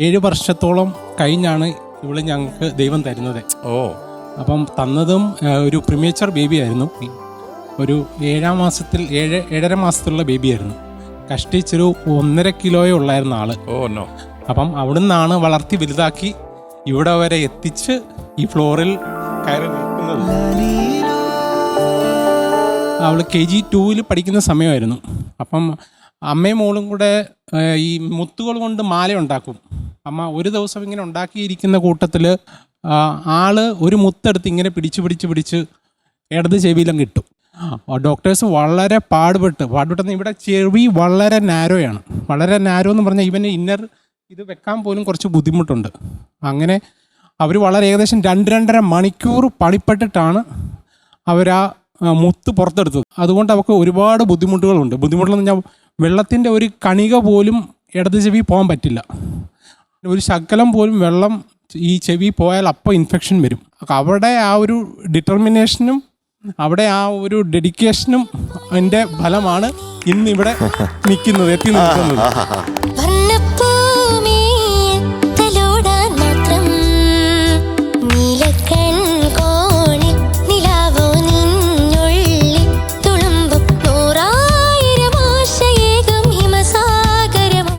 ഏഴ് വർഷത്തോളം കഴിഞ്ഞാണ് ഇവിടെ ഞങ്ങൾക്ക് ദൈവം തരുന്നത്. ഓ. അപ്പം തന്നതും ഒരു പ്രിമേച്ചർ ബേബി ആയിരുന്നു. ഒരു ഏഴാം മാസത്തിൽ ഏഴ് ഏഴര മാസത്തിലുള്ള ബേബി ആയിരുന്നു. കഷ്ടിച്ചൊരു ഒന്നര കിലോയേ ഉള്ളായിരുന്ന ആൾ. Oh no. അപ്പം നിന്നാണ് വളർത്തി വലുതാക്കി ഇവിടെ വരെ എത്തിച്ച് ഈ ഫ്ലോറിൽ കയറി നിൽക്കുന്നത്. അവൾ കെ ജി ടൂവിൽ പഠിക്കുന്ന സമയമായിരുന്നു. അപ്പം അമ്മയും മോളും കൂടെ ഈ മുത്തുകൾ കൊണ്ട് മാല ഉണ്ടാക്കും. അമ്മ ഒരു ദിവസം ഇങ്ങനെ ഉണ്ടാക്കിയിരിക്കുന്ന കൂട്ടത്തിൽ ആൾ ഒരു മുത്തെടുത്ത് ഇങ്ങനെ പിടിച്ച് പിടിച്ച് പിടിച്ച് ഇടത് ചെവിയിലും കിട്ടും. ഡോക്ടേഴ്സ് വളരെ പാടുപെട്ട് പാടുപെട്ടെന്ന് ഇവിടെ ചെവി വളരെ നാരോയാണ് വളരെ നാരോ എന്ന് പറഞ്ഞാൽ ഇവന് ഇന്നർ ഇത് വെക്കാൻ പോലും കുറച്ച് ബുദ്ധിമുട്ടുണ്ട്. അങ്ങനെ അവർ വളരെ ഏകദേശം രണ്ട് രണ്ടര മണിക്കൂർ പണിപ്പെട്ടിട്ടാണ് അവരാ മുത്ത് പുറത്തെടുത്തത്. അതുകൊണ്ട് അവർക്ക് ഒരുപാട് ബുദ്ധിമുട്ടുകളുണ്ട്. ബുദ്ധിമുട്ടെന്ന് പറഞ്ഞാൽ വെള്ളത്തിന്റെ ഒരു കണിക പോലും ഇടത് ചെവി പോകാൻ പറ്റില്ല. ഒരു ശകലം പോലും വെള്ളം ഈ ചെവി പോയാൽ അപ്പോൾ ഇൻഫെക്ഷൻ വരും. അവിടെ ആ ഒരു ഡിറ്റർമിനേഷനും അവിടെ ആ ഒരു ഡെഡിക്കേഷനും എന്റെ ഫലമാണ് ഇന്നിവിടെ നിൽക്കുന്നത് എത്തി നിൽക്കുന്നത്.